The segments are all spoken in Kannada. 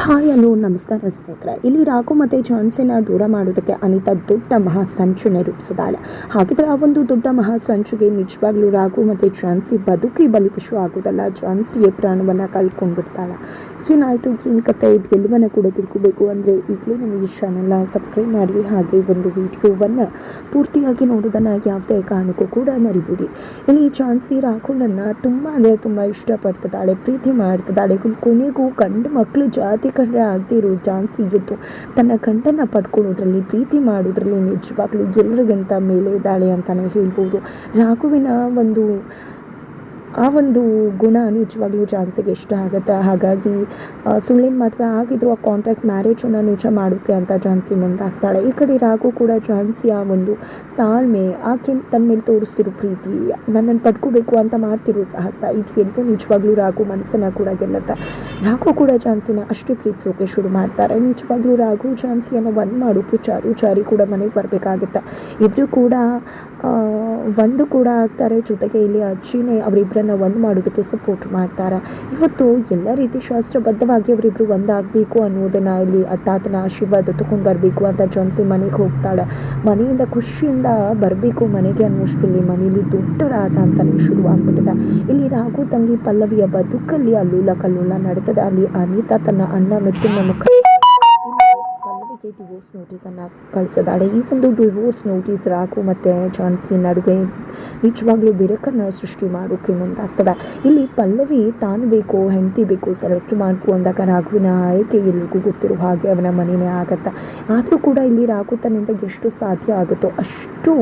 ಹಾಯ್ ಹಲೋ, ನಮಸ್ಕಾರ ಸ್ನೇಹಿತರೆ. ಇಲ್ಲಿ ರಾಘು ಮತ್ತು ಜಾನ್ಸನ್ನ ದೂರ ಮಾಡೋದಕ್ಕೆ ಅನಿತಾ ದೊಡ್ಡ ಮಹಾ ಸಂಚುನ ರೂಪಿಸಿದಾಳೆ ಹಾಗಿದ್ರೆ ಆ ಒಂದು ದೊಡ್ಡ ಮಹಾ ಸಂಚುಗೆ ನಿಜವಾಗ್ಲೂ ರಾಘು ಮತ್ತು ಜಾನ್ಸಿ ಬದುಕಿ ಬಲಿಪಶು ಆಗೋದಲ್ಲ. ಜಾನ್ಸಿಯ ಪ್ರಾಣವನ್ನು ಕಳ್ಕೊಂಡ್ಬಿಡ್ತಾಳೆ. ಏನಾಯಿತು ಏನು ಕತೆ ಇದು. ಎಲ್ಲವನ್ನ ಕೂಡ ತಿಳ್ಕೋಬೇಕು ಅಂದರೆ ಈಗಲೇ ನಮಗೆ ಚಾನಲ್ನ ಸಬ್ಸ್ಕ್ರೈಬ್ ಮಾಡಿ, ಹಾಗೆ ಒಂದು ವೀಡಿಯೋವನ್ನು ಪೂರ್ತಿಯಾಗಿ ನೋಡೋದನ್ನು ಯಾವುದೇ ಕಾರಣಕ್ಕೂ ಕೂಡ ಮರಿಬೇಡಿ. ಇಲ್ಲಿ ಝಾನ್ಸಿ ರಾಘುನನ್ನು ತುಂಬ ಅಂದರೆ ತುಂಬ ಇಷ್ಟಪಡ್ತಿದ್ದಾಳೆ, ಪ್ರೀತಿ ಮಾಡ್ತಿದ್ದಾಳೆ. ಕೊನೆಗೂ ಗಂಡು ಮಕ್ಕಳು ಜಾತಿ ಕಂಡ್ರೆ ಆಗದೇ ಇರೋ ಇವತ್ತು ತನ್ನ ಗಂಡನ್ನು ಪಡ್ಕೊಳ್ಳೋದ್ರಲ್ಲಿ, ಪ್ರೀತಿ ಮಾಡೋದ್ರಲ್ಲಿ ನಿಜವಾಗ್ಲೂ ಎಲ್ಲರಿಗಿಂತ ಮೇಲೆ ಇದ್ದಾಳೆ ಅಂತಲೇ ಹೇಳ್ಬೋದು. ರಾಘುವಿನ ಒಂದು ಆ ಒಂದು ಗುಣ ನಿಜವಾಗ್ಲೂ ಜಾನ್ಸಿಗೆ ಇಷ್ಟ ಆಗುತ್ತೆ. ಹಾಗಾಗಿ ಸುಳ್ಳಿನ ಮದುವೆ ಆಗಿದ್ರು ಆ ಕಾಂಟ್ರಾಕ್ಟ್ ಮ್ಯಾರೇಜನ್ನು ನಿಜ ಮಾಡುತ್ತೆ ಅಂತ ಜಾನ್ಸಿ ಮುಂದಾಗ್ತಾಳೆ ಈ ಕಡೆ ರಾಘು ಕೂಡ ಜಾನ್ಸಿಯ ಒಂದು ತಾಳ್ಮೆ, ಆಕೆ ತನ್ನ ಮೇಲೆ ತೋರಿಸ್ತಿರೋ ಪ್ರೀತಿ ನನ್ನನ್ನು ಪಡ್ಕೋಬೇಕು ಅಂತ ಮಾಡ್ತಿರೋ ಸಾಹಸ ಇದು ನಿಜವಾಗ್ಲೂ ರಾಘು ಮನಸ್ಸನ್ನು ಕೂಡ ಗೆಲ್ಲುತ್ತೆ. ರಾಘು ಕೂಡ ಜಾನ್ಸಿನ ಅಷ್ಟು ಪ್ರೀತಿಸೋಕೆ ಶುರು ಮಾಡ್ತಾರೆ. ನಿಜವಾಗ್ಲೂ ರಾಘು ಜಾನ್ಸಿಯನ್ನು ಒಂದು ಮಾಡೋಕ್ಕೆ ಚಾರು ಚಾರಿ ಕೂಡ ಮನೆಗೆ ಬರಬೇಕಾಗುತ್ತೆ. ಇದ್ರೂ ಕೂಡ ಒಂದು ಕೂಡ ಆಗ್ತಾರೆ. ಜೊತೆಗೆ ಇಲ್ಲಿ ಅಜ್ಜಿನೇ ಅವರಿಬ್ಬರನ್ನ ಒಂದು ಮಾಡೋದಕ್ಕೆ ಸಪೋರ್ಟ್ ಮಾಡ್ತಾರೆ. ಇವತ್ತು ಎಲ್ಲ ರೀತಿ ಶಾಸ್ತ್ರಬದ್ಧವಾಗಿ ಅವರಿಬ್ಬರು ಒಂದಾಗಬೇಕು ಅನ್ನೋದನ್ನು ಇಲ್ಲಿ ತಾತನ ಆಶೀರ್ವಾದ ತಗೊಂಡು ಬರಬೇಕು ಅಂತ ಜಾನ್ಸಿ ಮನೆಗೆ ಹೋಗ್ತಾಳೆ. ಮನೆಯಿಂದ ಖುಷಿಯಿಂದ ಬರಬೇಕು ಮನೆಗೆ ಅನ್ನೋಷ್ಟರಲ್ಲಿ ಮನೆಯಲ್ಲಿ ದೊಡ್ಡ ರಾತ ಅಂತಲೇ ಶುರು ಆಗ್ಬಿಟ್ಟಿದೆ ಇಲ್ಲಿ ರಾಘು ತಂಗಿ ಪಲ್ಲವಿಯ ಬದುಕಲ್ಲಿ ಅಲ್ಲೂಲ ಕಲ್ಲೂಲ ನಡೀತದೆ. ಅಲ್ಲಿ ಅನಿತಾ ತನ್ನ ಅಣ್ಣ ಮತ್ತು ಮುಖ ಪಲ್ಲವಿಗೆ ಡಿವೋರ್ಸ್ ನೋಟಿಸನ್ನು ಕಳಿಸಿದಾಳೆ ಈ ಒಂದು ಡಿವೋರ್ಸ್ ನೋಟಿಸ್ ರಾಘು ಮತ್ತು ಜಾನ್ಸಿ ನಡುವೆ ನಿಜವಾಗ್ಲೂ ಬಿರುಕನ್ನು ಸೃಷ್ಟಿ ಮಾಡೋಕ್ಕೆ ಮುಂದಾಗ್ತದೆ. ಇಲ್ಲಿ ಪಲ್ಲವಿ ತಾನು ಬೇಕು ಹೆಂಡತಿ ಬೇಕು ಸೆಲೆಕ್ಟ್ ಮಾಡ್ಕೊ ಅಂದಾಗ ರಾಘುವಿನ ಆಯ್ಕೆ ಎಲ್ರಿಗೂ ಗೊತ್ತಿರೋ ಹಾಗೆ ಅವನ ಮನೆಯೇ ಆಗತ್ತೆ. ಆದರೂ ಕೂಡ ಇಲ್ಲಿ ರಾಘು ತನ್ನಿಂದ ಎಷ್ಟು ಸಾಧ್ಯ ಆಗುತ್ತೋ ಅಷ್ಟು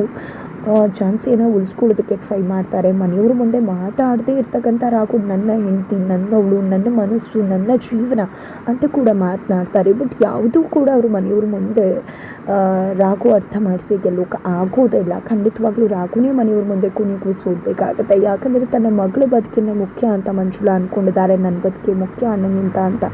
ಝಾನ್ಸಿಯನ್ನು ಉಳಿಸ್ಕೊಳ್ಳೋದಕ್ಕೆ ಟ್ರೈ ಮಾಡ್ತಾರೆ. ಮನೆಯವ್ರ ಮುಂದೆ ಮಾತಾಡದೇ ಇರ್ತಕ್ಕಂಥ ರಾಘು ನನ್ನ ಹೆಂಡತಿ ನನ್ನವಳು ನನ್ನ ಮನಸ್ಸು, ನನ್ನ ಜೀವನ ಅಂತ ಕೂಡ ಮಾತನಾಡ್ತಾರೆ. ಬಟ್ ಯಾವುದೂ ಕೂಡ ಅವರು ಮನೆಯವ್ರ ಮುಂದೆ ರಾಘು ಅರ್ಥ ಮಾಡಿಸಿ ಗೆಲ್ಲೋಕೆ ಆಗೋದಿಲ್ಲ ಖಂಡಿತವಾಗ್ಲೂ ರಾಘುನೇ ಮನೆಯವ್ರ ಮುಂದೆ ಕುಣಿಗೂ ಸೋಡ್ಬೇಕಾಗತ್ತೆ ಯಾಕಂದರೆ ತನ್ನ ಮಗಳ ಬದುಕಿನ ಮುಖ್ಯ ಅಂತ ಮಂಜುಳಾ ಅಂದ್ಕೊಂಡಿದ್ದಾರೆ ನನ್ನ ಬದುಕಿ ಮುಖ್ಯ ಅಣ್ಣನಿಂತ ಅಂತ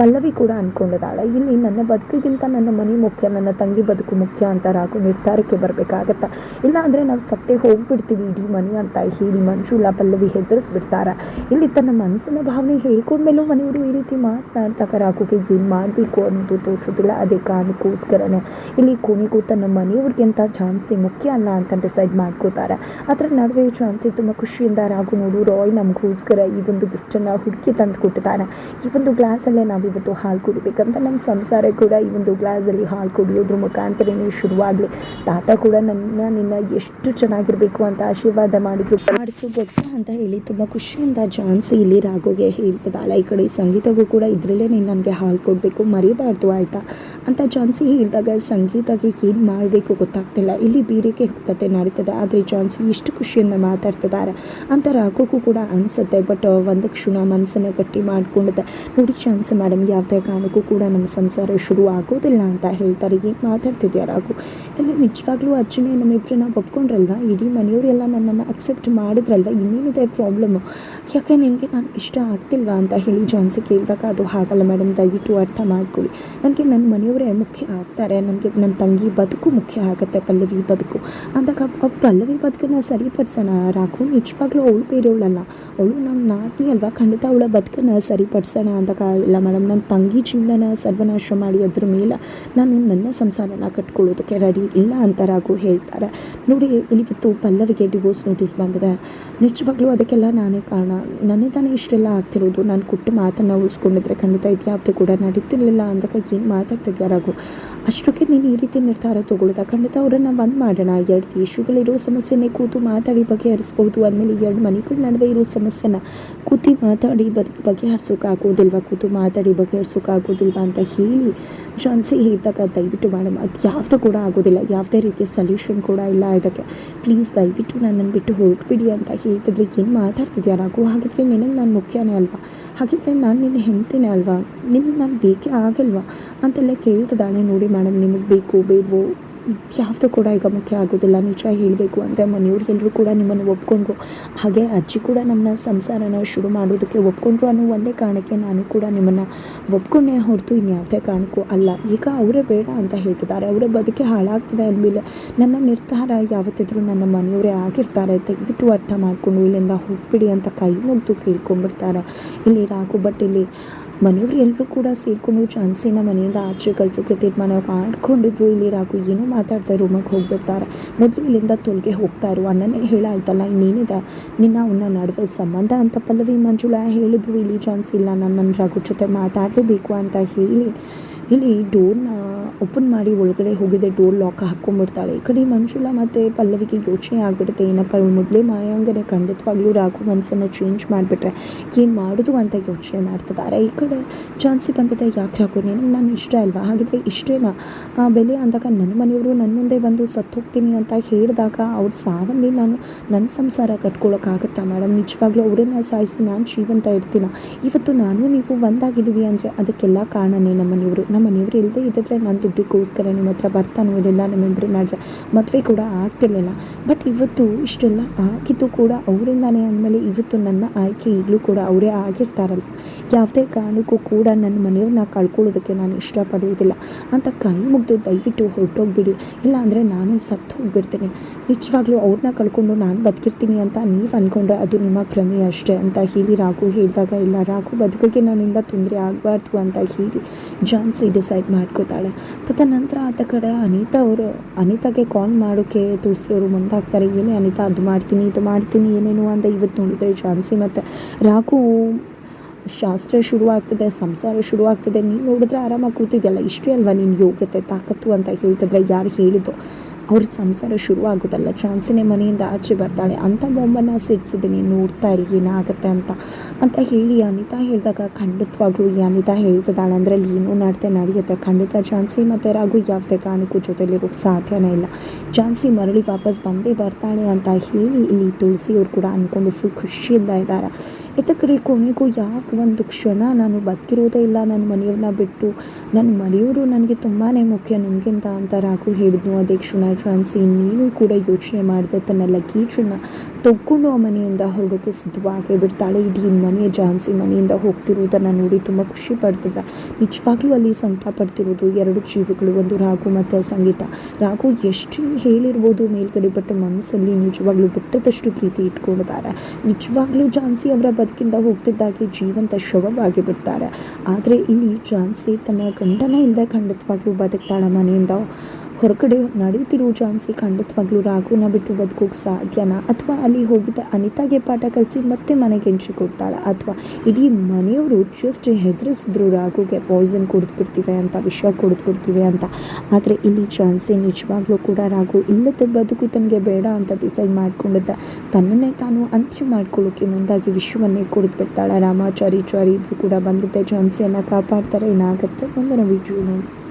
ಪಲ್ಲವಿ ಕೂಡ ಅಂದ್ಕೊಂಡಿದ್ದಾಳೆ ಇಲ್ಲಿ ನನ್ನ ಬದುಕಿಗಿಂತ ನನ್ನ ಮನೆ ಮುಖ್ಯ, ನನ್ನ ತಂಗಿ ಬದುಕು ಮುಖ್ಯ ಅಂತ ರಾಘು ನಿರ್ಧಾರಕ್ಕೆ ಬರಬೇಕಾಗತ್ತೆ. ಇಲ್ಲ ಅಂದರೆ ನಾವು ಸತ್ತೇ ಹೋಗ್ಬಿಡ್ತೀವಿ, ಇಡೀ ಮನೆ ಅಂತ ಹೇಳಿ ಮಂಜುಳಾ ಪಲ್ಲವಿ ಹೆದರಿಸ್ಬಿಡ್ತಾರೆ. ಇಲ್ಲಿ ತನ್ನ ಮನಸ್ಸಿನ ಭಾವನೆ ಹೇಳ್ಕೊಂಡ್ಮೇಲೂ ಮನೆಯವರು ಈ ರೀತಿ ಮಾತನಾಡ್ತಾಗ ರಾಘುಗೆ ಏನು ಮಾಡಬೇಕು ಅನ್ನೋದು ತೋಚೋದಿಲ್ಲ, ಅದೇ ಕಾರಣಕ್ಕೋಸ್ಕರನೇ. ಇಲ್ಲಿ ಕೊನೆಗೂ ತನ್ನ ಮನೆಯವ್ರಿಗಿಂತ ಝಾನ್ಸಿ ಮುಖ್ಯ ಅಲ್ಲ ಅಂತ ಡಿಸೈಡ್ ಮಾಡ್ಕೋತಾರೆ. ಅದರ ನಡುವೆ ಝಾನ್ಸಿ ತುಂಬ ಖುಷಿಯಿಂದ ರಾಗು ನೋಡು, ರಾಯ್ ನಮಗೋಸ್ಕರ ಈ ಒಂದು ಗಿಫ್ಟನ್ನು ಹುಡುಕಿ ತಂದು ಕೊಟ್ಟಿದ್ದಾರೆ. ಈ ಒಂದು ಗ್ಲಾಸಲ್ಲೇ ನಾವಿವತ್ತು ಹಾಲು ಕುಡಿಬೇಕಂತ ನಮ್ಮ ಸಂಸಾರ ಕೂಡ ಈ ಒಂದು ಗ್ಲಾಸಲ್ಲಿ ಹಾಲು ಕುಡಿಯೋದ್ರ ಮುಖಾಂತರನೇ ಶುರುವಾಗಲಿ. ತಾತ ಕೂಡ ನನ್ನ ನಿನ್ನ ಎಷ್ಟು ಚೆನ್ನಾಗಿರಬೇಕು ಅಂತ ಆಶೀರ್ವಾದ ಮಾಡಿದ್ರು. ಮಾಡಿದ್ರು ಗೊತ್ತಾ ಅಂತ ಹೇಳಿ ತುಂಬ ಖುಷಿಯಿಂದ ಜಾನ್ಸಿ ಇಲ್ಲಿ ರಾಘೋಗೆ ಹೇಳ್ತಿದ್ದಾಳೆ. ಈ ಕಡೆ ಸಂಗೀತಗೂ ಕೂಡ ಇದರಲ್ಲೇ ನೀನು ನನಗೆ ಹಾಲು ಕೊಡಬೇಕು, ಮರಿಬಾರ್ದು ಆಯಿತಾ? ಅಂತ ಜಾನ್ಸಿ ಹೇಳಿದಾಗ ಸಂಗೀತಗೆ ಏನು ಮಾಡಬೇಕು ಗೊತ್ತಾಗ್ತಿಲ್ಲ. ಇಲ್ಲಿ ಬೀರಿಗೆ ಕತೆ ನಡೀತದೆ, ಆದರೆ ಜಾನ್ಸಿ ಇಷ್ಟು ಖುಷಿಯಿಂದ ಮಾತಾಡ್ತಿದ್ದಾರೆ ಅಂತ ರಾಘೋಗೂ ಕೂಡ ಅನಿಸುತ್ತೆ. ಬಟ್ ಒಂದು ಕ್ಷಣ ಮನಸ್ಸನ್ನು ಗಟ್ಟಿ ಮಾಡಿಕೊಂಡಿದೆ, ನೋಡಿ ಜಾನ್ಸಿ ಮೇಡಮ್ ಯಾವುದೇ ಕಾರಣಕ್ಕೂ ಕೂಡ ನಮ್ಮ ಸಂಸಾರ ಶುರು ಆಗೋದಿಲ್ಲ ಅಂತ ಹೇಳ್ತಾರೆ. ಏನು ಮಾತಾಡ್ತಿದ್ಯಾ ರಾಘು ಎಲ್ಲ ನಿಜವಾಗ್ಲೂ ಅಜ್ಜನೇ ನಮ್ಮಿಬ್ಬರನ್ನ ಒಪ್ಕೊಂಡ್ರಲ್ವಾ ಇಡೀ ಮನೆಯವರೆಲ್ಲ ನನ್ನನ್ನು ಅಕ್ಸೆಪ್ಟ್ ಮಾಡಿದ್ರಲ್ವ? ಇನ್ನೇನಿದೆ ಪ್ರಾಬ್ಲಮ್ಮು ಯಾಕೆ ನಿನಗೆ ನಾನು ಇಷ್ಟ ಆಗ್ತಿಲ್ವಾ ಅಂತ ಹೇಳಿ ಜಾನ್ಸಿ ಕೇಳಿದಾಗ ಅದು ಹಾಗಲ್ಲ ಮೇಡಮ್ ದಯವಿಟ್ಟು ಅರ್ಥ ಮಾಡ್ಕೊಳ್ಳಿ. ನನಗೆ ನನ್ನ ಮನೆಯವರೇ ಮುಖ್ಯ ಆಗ್ತಾರೆ. ನನಗೆ ನನ್ನ ತಂಗಿ ಬದುಕು ಮುಖ್ಯ ಆಗುತ್ತೆ, ಪಲ್ಲವಿ ಬದುಕು. ಅಂದಾಗ ಆ ಪಲ್ಲವಿ ಬದುಕನ್ನ ಸರಿಪಡಿಸೋಣ ರಾಘು? ನಿಜವಾಗ್ಲೂ ಅವಳು ಬೇರೆಯವಳಲ್ಲ. ಅವಳು ನಮ್ಮ ನಾದಿನಿ ಅಲ್ವಾ? ಖಂಡಿತ ಅವಳ ಬದುಕನ್ನ ಸರಿಪಡಿಸೋಣ ಅಂದಾಗ ಇಲ್ಲ ಮೇಡಮ್ ನನ್ನ ತಂಗಿ ಜೀವನನ ಸರ್ವನಾಶ ಮಾಡಿ ಅದ್ರ ಮೇಲೆ ನಾನು ನನ್ನ ಸಂಸಾರನ ಕಟ್ಕೊಳ್ಳೋದಕ್ಕೆ ರೆಡಿ ಇಲ್ಲ ಅಂತ ರಾಘು ಹೇಳ್ತಾರೆ. ನೋಡಿ ಇವತ್ತು ಪಲ್ಲವಿಗೆ ಡಿವೋರ್ಸ್ ನೋಟಿಸ್ ಬಂದಿದೆ. ನಿಜವಾಗ್ಲೂ ಅದಕ್ಕೆಲ್ಲ ನಾನೇ ಕಾರಣ. ನನ್ನೇ ತಾನೇ ಇಷ್ಟೆಲ್ಲ ಆಗ್ತಿರೋದು. ನಾನು ಕೊಟ್ಟು ಮಾತನ್ನು ಉಳಿಸ್ಕೊಂಡಿದ್ರೆ ಖಂಡಿತ ಇದು ಕೂಡ ನಡೀತಿರ್ಲಿಲ್ಲ ಅಂದಾಗ ಏನು ಮಾತಾಡ್ತಿದ್ಯಾ ರಾಘು? ಅಷ್ಟಕ್ಕೆ ನೀನು ಈ ರೀತಿ ನಿರ್ಧಾರ ತಗೊಳ್ಳೋದ ಖಂಡಿತ ಅವರನ್ನು ಬಂದ್ ಮಾಡೋಣ. ಎರಡು ದೇಶಗಳಿರೋ ಸಮಸ್ಯೆನೇ ಕೂತು ಮಾತಾಡಿ ಬಗೆಹರಿಸ್ಬೋದು ಅಂದಮೇಲೆ ಎರಡು ಮನೆಗಳ ನಡುವೆ ಇರೋ ಸಮಸ್ಯೆನ ಕೂತಿ ಮಾತಾಡಿ ಬಗೆಹರಿಸೋಕ್ಕಾಗೋದಿಲ್ವಾ ಕೂತು ಮಾತಾಡಿ ಬಗೆಹರಿಸೋಕ್ಕಾಗೋದಿಲ್ವಾ ಅಂತ ಹೇಳಿ ಜಾನ್ಸಿ ಹೇಳಿದಾಗ ದಯವಿಟ್ಟು ಮೇಡಮ್ ಅದು ಯಾವುದೂ ಕೂಡ ಆಗೋದಿಲ್ಲ. ಯಾವುದೇ ರೀತಿಯ ಸೊಲ್ಯೂಷನ್ ಕೂಡ ಇಲ್ಲ ಇದಕ್ಕೆ. ಪ್ಲೀಸ್ ದಯವಿಟ್ಟು ನನ್ನನ್ನು ಬಿಟ್ಟು ಹೊರಟ್ಬಿಡಿ ಅಂತ ಹೇಳ್ತಿದ್ರೆ ಏನು ಮಾತಾಡ್ತಿದ್ಯಾ ರಾಘು? ಹಾಗಿದ್ರೆ ನಿನಗೆ ನಾನು ಮುಖ್ಯನೇ ಅಲ್ವಾ? ಹಾಗಿದ್ರೆ ನಾನು ನಿನ್ನ ಹೆಂಡ್ತಿನೇ ಅಲ್ವಾ? ನಿನ್ನ ನಾನು ಬೇಕೇ ಆಗಲ್ವಾ? ಅಂತೆಲ್ಲ ಕೇಳ್ತಿದ್ದಾಳೆ ನೋಡಿ ಮೇಡಮ್, ನಿಮಗೆ ಬೇಕು ಬೇಡವೋ ಯಾವುದು ಕೂಡ ಈಗ ಮುಖ್ಯ ಆಗೋದಿಲ್ಲ. ನಿಜ ಹೇಳಬೇಕು ಅಂದರೆ ಮನೆಯವ್ರು ಎಲ್ಲರೂ ಕೂಡ ನಿಮ್ಮನ್ನು ಒಪ್ಕೊಂಡ್ರು. ಹಾಗೆ ಅಜ್ಜಿ ಕೂಡ ನಮ್ಮನ್ನ ಸಂಸಾರನ ಶುರು ಮಾಡೋದಕ್ಕೆ ಒಪ್ಕೊಂಡ್ರು ಅನ್ನೋ ಒಂದೇ ಕಾರಣಕ್ಕೆ ನಾನು ಕೂಡ ನಿಮ್ಮನ್ನು ಒಪ್ಕೊಂಡೇ ಹೊರತು ಇನ್ಯಾವುದೇ ಕಾರಣಕ್ಕೂ ಅಲ್ಲ. ಈಗ ಅವರೇ ಬೇಡ ಅಂತ ಹೇಳ್ತಿದ್ದಾರೆ. ಅವರ ಬದುಕೆ ಹಾಳಾಗ್ತದೆ ಅಂದಮೇಲೆ ನನ್ನ ನಿರ್ಧಾರ ಯಾವತ್ತಿದ್ರು ನನ್ನ ಮನೆಯವರೇ ಆಗಿರ್ತಾರೆ ತೆಗೆದಿಟ್ಟು ಅರ್ಥ ಮಾಡಿಕೊಂಡು ಇಲ್ಲಿಂದ ಹೋಗ್ಬಿಡಿ ಅಂತ ಕೈ ಮುಗ್ದು ಕೇಳ್ಕೊಂಬಿಡ್ತಾರೆ ಇಲ್ಲಿ ರಾಘು ಬಟ್ ಇಲ್ಲಿ ಮನೆಯವರು ಎಲ್ಲರೂ ಕೂಡ ಸೇರಿಕೊಂಡು ಚಾನ್ಸಿನ ಮನೆಯಿಂದ ಆಚೆ ಕಳ್ಸೋಕೆ ತೀರ್ಮಾನ ಮಾಡ್ಕೊಂಡಿದ್ರು. ಇಲ್ಲಿ ರಾಘು ಏನೋ ಮಾತಾಡ್ತಾ ರೂಮಿಗೆ ಹೋಗ್ಬಿಡ್ತಾರೆ. ಮೊದಲು ಇಲ್ಲಿಂದ ತೊಲಗೆ ಹೋಗ್ತಾ ಇರು. ಅಣ್ಣನೇ ಹೇಳಾಯ್ತಲ್ಲ ಇನ್ನೇನಿದೆ? ನಿನ್ನ ಅವನ ನಡುವೆ ಸಂಬಂಧ ಅಂತ ಪಲ್ಲವಿ ಮಂಜುಳಾ ಹೇಳಿದ್ರು ಇಲ್ಲಿ ಚಾನ್ಸ್ ಇಲ್ಲ ನಾನು ನನ್ನ ರಘು ಜೊತೆ ಮಾತಾಡಲೇಬೇಕು ಅಂತ ಹೇಳಿ. ಇಲ್ಲಿ ಡೋರ್ನ ಓಪನ್ ಮಾಡಿ ಒಳಗಡೆ ಹೋಗಿದೆ ಡೋರ್ ಲಾಕ್ ಹಾಕ್ಕೊಂಡ್ಬಿಡ್ತಾಳೆ. ಈ ಕಡೆ ಮಂಜುಳಾ ಮತ್ತು ಪಲ್ಲವಿಗೆ ಯೋಚನೆ ಆಗಿಬಿಡುತ್ತೆ, ಏನಪ್ಪ ಇವಳು ಮೊದಲೇ ಮಾಯಾಂಗನೆ ಖಂಡಿತವಾಗ್ಲೂ ರಾಘು ಮನಸ್ಸನ್ನು ಚೇಂಜ್ ಮಾಡಿಬಿಟ್ರೆ ಏನು ಮಾಡೋದು ಅಂತ ಯೋಚನೆ ಮಾಡ್ತಿದ್ದಾರೆ. ಈ ಕಡೆ ಚಾನ್ಸಿ ಬಂದಿದೆ, ಯಾಕೆ ರಾಘು, ನೀನು ನನ್ನ ಇಷ್ಟ ಅಲ್ವಾ? ಹಾಗಿದ್ರೆ ಇಷ್ಟೇನಾ? ಬೆಲೆ ಅಂದಾಗ ನನ್ನ ಮನೆಯವರು ನನ್ನ ಮುಂದೆ ಬಂದು ಸತ್ತೋಗ್ತೀನಿ ಅಂತ ಹೇಳಿದಾಗ ಅವ್ರ ಸಾವಲ್ಲಿ ನಾನು ನನ್ನ ಸಂಸಾರ ಕಟ್ಕೊಳ್ಳೋಕ್ಕಾಗತ್ತಾ ಮೇಡಮ್ ನಿಜವಾಗ್ಲೂ ಅವರನ್ನ ಸಾಯಿಸಿ ನಾನು ಜೀವಂತ ಇರ್ತೀನ? ಇವತ್ತು ನಾನು ನೀವು ಒಂದಾಗಿದ್ದೀವಿ ಅಂದರೆ ಅದಕ್ಕೆಲ್ಲ ಕಾರಣನೇ ನಮ್ಮ ಮನೆಯವರು. ನಮ್ಮ ಮನೆಯವರು ಇಲ್ಲದೆ ಇದ್ದಿದ್ರೆ ನಾನು ದುಡ್ಡಿಗೋಸ್ಕರ ನಿಮ್ಮ ಹತ್ರ ಬರ್ತಾನೋ ಇರಲಿಲ್ಲ ನಮ್ಮಿಬ್ಬರ ಮಾಡಿದ್ರೆ ಮದುವೆ ಕೂಡ ಆಗ್ತಿರ್ಲಿಲ್ಲ. ಬಟ್ ಇವತ್ತು ಇಷ್ಟೆಲ್ಲ ಆಗಿದ್ದು ಕೂಡ ಅವರಿಂದಾನೇ ಅಂದಮೇಲೆ ಇವತ್ತು ನನ್ನ ಆಯ್ಕೆ ಈಗಲೂ ಕೂಡ ಅವರೇ ಆಗಿರ್ತಾರಲ್ಲ. ಯಾವುದೇ ಕಾರಣಕ್ಕೂ ಕೂಡ ನನ್ನ ಮನೆಯವ್ರನ್ನ ಕಳ್ಕೊಳ್ಳೋದಕ್ಕೆ ನಾನು ಇಷ್ಟಪಡುವುದಿಲ್ಲ. ಅಂತ ಕೈ ಮುಗಿದು ದಯವಿಟ್ಟು ಹೊರಟೋಗ್ಬಿಡಿ. ಇಲ್ಲ ಅಂದರೆ ನಾನೇ ಸತ್ತು ಹೋಗ್ಬಿಡ್ತೀನಿ. ನಿಜವಾಗ್ಲೂ ಅವ್ರನ್ನ ಕಳ್ಕೊಂಡು ನಾನು ಬದುಕಿರ್ತೀನಿ ಅಂತ ನೀವು ಅಂದ್ಕೊಂಡ್ರೆ ಅದು ನಿಮ್ಮ ಭ್ರಮೆ ಅಷ್ಟೇ ಅಂತ ಹೇಳಿ ರಾಘು ಹೇಳಿದಾಗ, ಇಲ್ಲ ರಾಘು ಬದುಕಿಗೆ ನನ್ನಿಂದ ತೊಂದರೆ ಆಗಬಾರ್ದು ಅಂತ ಹೇಳಿ ಜಾನ್ಸಿ ಡಿಸೈಡ್ ಮಾಡ್ಕೋತಾಳೆ. ತದನಂತರ ಆತ ಕಡೆ ಅನಿತಾ ಅವರು, ಅನಿತಾಗೆ ಕಾಲ್ ಮಾಡೋಕ್ಕೆ ತುಳಸಿ ಅವರು ಮುಂದಾಗ್ತಾರೆ. ಏನೇ ಅನಿತಾ, ಅದು ಮಾಡ್ತೀನಿ, ಇದು ಮಾಡ್ತೀನಿ, ಏನೇನು ಅಂತ ಇವತ್ತು ನೋಡಿದರೆ ಜಾನ್ಸಿ ಮತ್ತು ರಾಘು ಶಾಸ್ತ್ರ ಶುರುವಾಗ್ತದೆ, ಸಂಸಾರ ಶುರುವಾಗ್ತದೆ, ನೀನು ನೋಡಿದ್ರೆ ಆರಾಮಾಗಿ ಕೂತಿದೆಯಲ್ಲ, ಇಷ್ಟೇ ಅಲ್ವಾ ನಿನ್ನ ಯೋಗ್ಯತೆ, ತಾಕತ್ತು ಅಂತ ಹೇಳ್ತಿದ್ರೆ ಯಾರು ಹೇಳಿದ್ದು? ಅವ್ರ ಸಂಸಾರ ಶುರುವಾಗೋದಲ್ಲ ಚಾನ್ಸಿನೇ ಮನೆಯಿಂದ ಆಚೆ ಬರ್ತಾಳೆ ಅಂಥ ಬೊಂಬನ್ನು ಸಿಡ್ಸಿದ್ದೀನಿ ನೋಡ್ತಾ ಇರಿ, ಏನಾಗುತ್ತೆ ಅಂತ. ಅಂತ ಹೇಳಿ ಅನಿತಾ ಹೇಳಿದಾಗ ಖಂಡಿತವಾಗ್ಲೂ ಈ ಅನಿತಾ ಹೇಳ್ತಿದ್ದಾಳೆ ಅಂದರೆ ಅಲ್ಲಿ ಏನೂ ನಡತೆ ನಡೆಯುತ್ತೆ. ಖಂಡಿತ ಝಾನ್ಸಿ ಮತ್ತೆ ರಾಗು ಯಾವುದೇ ಕಾರಣಕ್ಕೂ ಜೊತೆಲಿರೋಕ್ಕೆ ಸಾಧ್ಯನೇ ಇಲ್ಲ. ಝಾನ್ಸಿ ಮರಳಿ ವಾಪಸ್ ಬಂದೇ ಬರ್ತಾಳೆ ಅಂತ ಹೇಳಿ ಇಲ್ಲಿ ತುಳಸಿ ಅವ್ರು ಕೂಡ ಅಂದ್ಕೊಂಡು ಫುಲ್ ಖುಷಿಯಿಂದ ಇದ್ದಾರೆ ಕಡೆ ಕೊನೆಗೂ ಯಾಕೆ ಒಂದು ಕ್ಷಣ ನಾನು ಬದುಕಿರೋದೇ ಇಲ್ಲ ನನ್ನ ಮನೆಯವ್ರನ್ನ ಬಿಟ್ಟು? ನನ್ನ ಮನೆಯವರು ನನಗೆ ತುಂಬಾ ಮುಖ್ಯ. ನಿಮಗಿಂತ ಅಂತ ರಾಘು ಹೇಳಿದ್ನು. ಅದೇ ಕ್ಷಣ ಝಾನ್ಸಿ ನೀನು ಕೂಡ ಯೋಚನೆ ಮಾಡಿದೆ ತನ್ನ ಲಗೇಜನ್ನು ತಗೊಂಡು ಆ ಮನೆಯಿಂದ ಹೊರಡೋಕ್ಕೆ ಸಿದ್ಧವಾಗಿ ಬಿಡ್ತಾಳೆ. ಇಡೀ ಮನೆ ಝಾನ್ಸಿ ಮನೆಯಿಂದ ಹೋಗ್ತಿರೋದನ್ನು ನೋಡಿ ತುಂಬ ಖುಷಿ ಪಡ್ತಿದ್ದ. ನಿಜವಾಗ್ಲೂ ಅಲ್ಲಿ ಸಂಕಟ ಪಡ್ತಿರೋದು ಎರಡು ಜೀವಿಗಳು, ಒಂದು ರಾಘು ಮತ್ತು ಸಂಗೀತ. ರಾಘು ಎಷ್ಟು ಹೇಳಿರ್ಬೋದು ಮೇಲ್ಗಡೆ ಬಟ್ ಮನಸ್ಸಲ್ಲಿ ನಿಜವಾಗ್ಲೂ ಬಿಟ್ಟದಷ್ಟು ಪ್ರೀತಿ ಇಟ್ಕೊಂಡಿದ್ದಾರೆ. ನಿಜವಾಗ್ಲೂ ಝಾನ್ಸಿ ಅವರ ಬದುಕಿಂದ ಹೋಗ್ತಿದ್ದಾಗೆ ಜೀವಂತ ಶವವಾಗಿ ಬಿಡ್ತಾರೆ. ಆದರೆ ಇಲ್ಲಿ ಝಾನ್ಸಿ ತನ್ನ ಗಂಡನ ಇಲ್ಲದೆ ಖಂಡಿತವಾಗ್ಲೂ ಬದುಕ್ತಾಳೆ ಮನೆಯಿಂದ. ಹೊರಗಡೆ ನಡೆಯುತ್ತಿರುವ ಝಾನ್ಸಿ ಖಂಡಿತವಾಗ್ಲೂ ರಾಘುನ ಬಿಟ್ಟು ಬದುಕೋಕೆ ಸಾಧ್ಯನಾ? ಅಥವಾ ಅಲ್ಲಿ ಹೋಗಿದ್ದ ಅನಿತಾಗೆ ಪಾಠ ಕಲಿಸಿ ಮತ್ತೆ ಮನೆಗೆ ಎಂಟ್ರಿ ಕೊಡ್ತಾಳೆ? ಅಥವಾ ಇಡೀ ಮನೆಯವರು ಜಸ್ಟ್ ಹೆದರಿಸಿದ್ರು ರಾಘುಗೆ ಪಾಯ್ಸನ್ ಕುಡಿದ್ಬಿಡ್ತೀವಿ ಅಂತ ವಿಷ ಕುಡಿದ್ಬಿಡ್ತೀವಿ ಅಂತ. ಆದರೆ ಇಲ್ಲಿ ಝಾನ್ಸಿ ನಿಜವಾಗ್ಲೂ ಕೂಡ ರಾಘು ಇಲ್ಲದ ಬದುಕು ತನಗೆ ಬೇಡ ಅಂತ ಡಿಸೈಡ್ ಮಾಡ್ಕೊಂಡಿದ್ದ. ತನ್ನನ್ನೇ ತಾನು ಅಂತ್ಯ ಮಾಡ್ಕೊಳ್ಳೋಕೆ ಮುಂದಾಗಿ ವಿಷವನ್ನೇ ಕುಡಿದ್ಬಿಡ್ತಾಳೆ? ರಾಮಾಚಾರಿ, ಚಾರಿ ಇಬ್ಬರು ಕೂಡ ಬಂದಿದ್ದೆ ಝಾನ್ಸಿಯನ್ನು ಕಾಪಾಡ್ತಾರೆ, ಏನಾಗುತ್ತೆ? ಮುಂದಿನ ವಿಡಿಯೋ ನೋಡಿ.